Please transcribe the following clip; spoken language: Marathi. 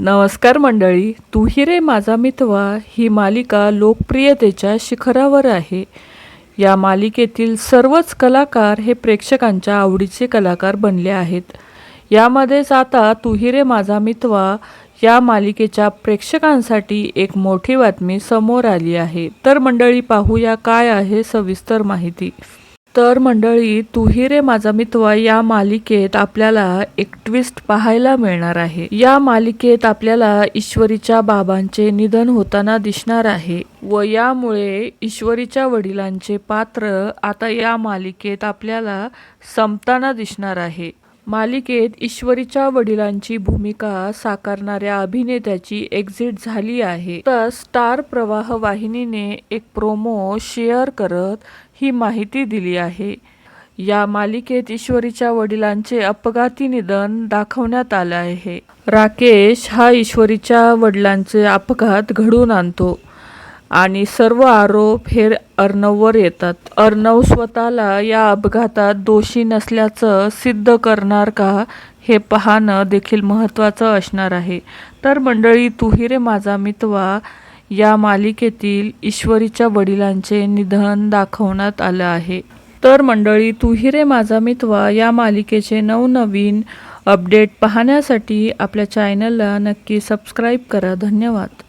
नमस्कार मंडळी तू रे माझा मितवा ही मालिका लोकप्रियतेच्या शिखरावर आहे. या मालिकेतील सर्वच कलाकार हे प्रेक्षकांच्या आवडीचे कलाकार बनले आहेत. यामध्येच आता तू रे माझा मितवा या मालिकेच्या प्रेक्षकांसाठी एक मोठी बातमी समोर आली आहे. तर मंडळी पाहूया काय आहे सविस्तर माहिती. तर मंडळी तू ही रे माझा मितवा या मालिकेत आपल्याला एक ट्विस्ट पाहायला मिळणार आहे. या मालिकेत आपल्याला ईश्वरीच्या बाबांचे निधन होताना दिसणार आहे व यामुळे ईश्वरीच्या वडिलांचे पात्र आता या मालिकेत आपल्याला संपताना दिसणार आहे. मालिकेत ईश्वरीच्या वडिलांची भूमिका साकारणाऱ्या अभिनेत्याची एक्झिट झाली आहे. तर स्टार प्रवाह वाहिनीने एक प्रोमो शेअर करत ही माहिती दिली आहे. या मालिकेत ईश्वरीच्या वडिलांचे अपघाती निधन दाखवण्यात आलं आहे. राकेश हा ईश्वरीच्या वडिलांचे अपघात घडवून आणतो. आणि सर्व आरोप हे अर्णववर येतात. अर्णव स्वतःला या अपघातात दोषी नसल्याचं सिद्ध करणार का हे पाहणं देखील महत्त्वाचं असणार आहे. तर मंडळी तुहिरे रे माझा मितवा या मालिकेतील ईश्वरीच्या वडिलांचे निधन दाखवण्यात आलं आहे. तर मंडळी तुहिरे रे माझा मितवा या मालिकेचे नवनवीन अपडेट पाहण्यासाठी आपल्या चॅनलला नक्की सबस्क्राईब करा. धन्यवाद.